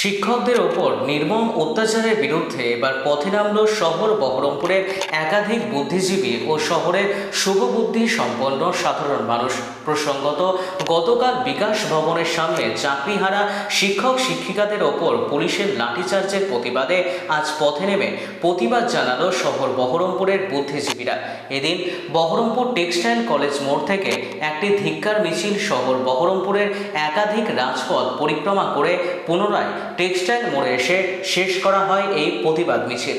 শিক্ষকদের ওপর নির্মম অত্যাচারের বিরুদ্ধে এবার পথে নামল শহর বহরমপুরের একাধিক বুদ্ধিজীবী ও শহরের শুভবুদ্ধি সম্পন্ন সাধারণ মানুষ। প্রসঙ্গত, গতকাল বিকাশ ভবনের সামনে চাকরিহারা শিক্ষক শিক্ষিকাদের ওপর পুলিশের লাঠিচার্জের প্রতিবাদে আজ পথে নেমে প্রতিবাদ জানালো শহর বহরমপুরের বুদ্ধিজীবীরা। এদিন বহরমপুর টেক্সটাইল কলেজ মোড় থেকে একটি ধিক্কার মিছিল শহর বহরমপুরের একাধিক রাজপথ পরিক্রমা করে পুনরায় টেক্সটাইল মোড়ে এসে শেষ করা হয় এই প্রতিবাদ মিছিল।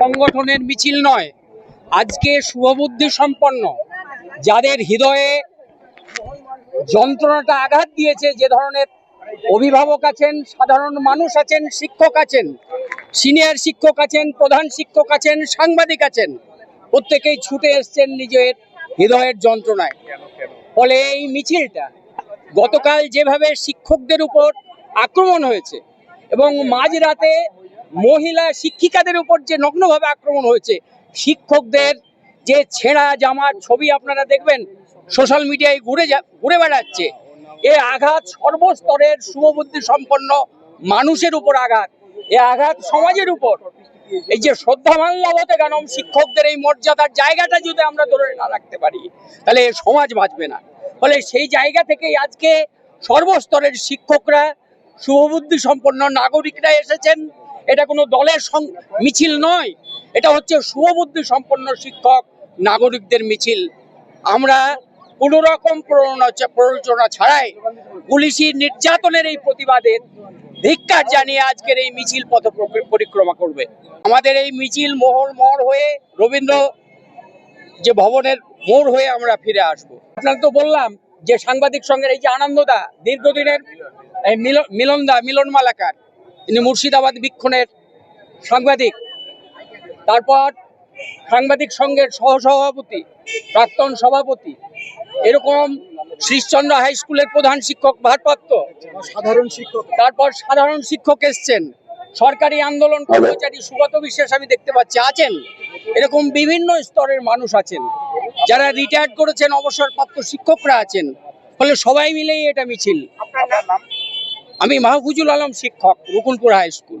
সংগঠনের মিছিল নয়, আজকে শুভবুদ্ধি সম্পন্ন, যাদের হৃদয়ে যন্ত্রণাটা আঘাত দিয়েছে, যে ধরনের অভিভাবক আছেন, সাধারণ মানুষ আছেন, শিক্ষক আছেন, সিনিয়র শিক্ষক আছেন, প্রধান শিক্ষক আছেন, সাংবাদিক আছেন, প্রত্যেকেই ছুটে এসছেন নিজের হৃদয়ের যন্ত্রণায়। ফলে এই মিছিলটা গতকাল যেভাবে শিক্ষকদের উপর আক্রমণ হয়েছে এবং মাঝরাতে মহিলা শিক্ষিকাদের উপর যে নগ্নভাবে আক্রমণ হয়েছে, শিক্ষকদের যে ছেঁড়া জামার ছবি আপনারা দেখবেন সোশ্যাল মিডিয়ায় ঘুরে যা ঘুরে বেড়াচ্ছে। এ আঘাত সর্বস্তরের শুভবুদ্ধি সম্পন্ন মানুষের উপর আঘাত। এ আঘাত সমাজের উপর। এই যে শ্রদ্ধা মাল্যাবতে গানম শিক্ষকদের এই মর্যাদার জায়গাটা যদি আমরা ধরে না রাখতে পারি, তাহলে সমাজ বাঁচবে না। ফলে সেই জায়গা থেকেই আজকে সর্বস্তরের শিক্ষকরা, শুভবুদ্ধি সম্পন্ন নাগরিকরা এসেছেন। এটা কোনো দলের মিছিল নয়। এটা হচ্ছে শুভবুদ্ধি সম্পন্ন শিক্ষক, নাগরিকদের মিছিল। আমরা কোনো রকম প্ররোচনা ছাড়াই পুলিশি নির্যাতনের এই প্রতিবাদে ধিক্কার জানিয়ে আজকের এই মিছিল পথ পরিক্রমা করবে। আমাদের এই মিছিল মহল মহল হয়ে রবীন্দ্র যে ভবনের মোড় হয়ে আমরা ফিরে আসব। আপনাকে তো বললাম যে সাংবাদিক সঙ্গের এই যে আনন্দদা, দীর্ঘদিনের মিলনদা মিলন মালাকার তিনি মুর্শিদাবাদ বীক্ষণের সাংবাদিক। তারপর সাংবাদিক সংঘের সহসভাপতি, প্রাক্তন সভাপতি এরকম শ্রীশচন্দ্র হাই স্কুলের প্রধান শিক্ষক ভারপ্রাপ্ত। সাধারণ শিক্ষক। তারপর সাধারণ শিক্ষক এসছেন। সরকারি আন্দোলন কর্মচারী সুগত বিশ্বাস আমি দেখতে পাচ্ছি আছেন। এরকম বিভিন্ন স্তরের মানুষ আছেন। যারা রিটায়ার্ড করেছেন অবসরপ্রাপ্ত শিক্ষকরা আছেন। ফলে সবাই মিলেই এটা মিছিল। আমি মাহফুজুল আলম শিক্ষক Rukunpur high school.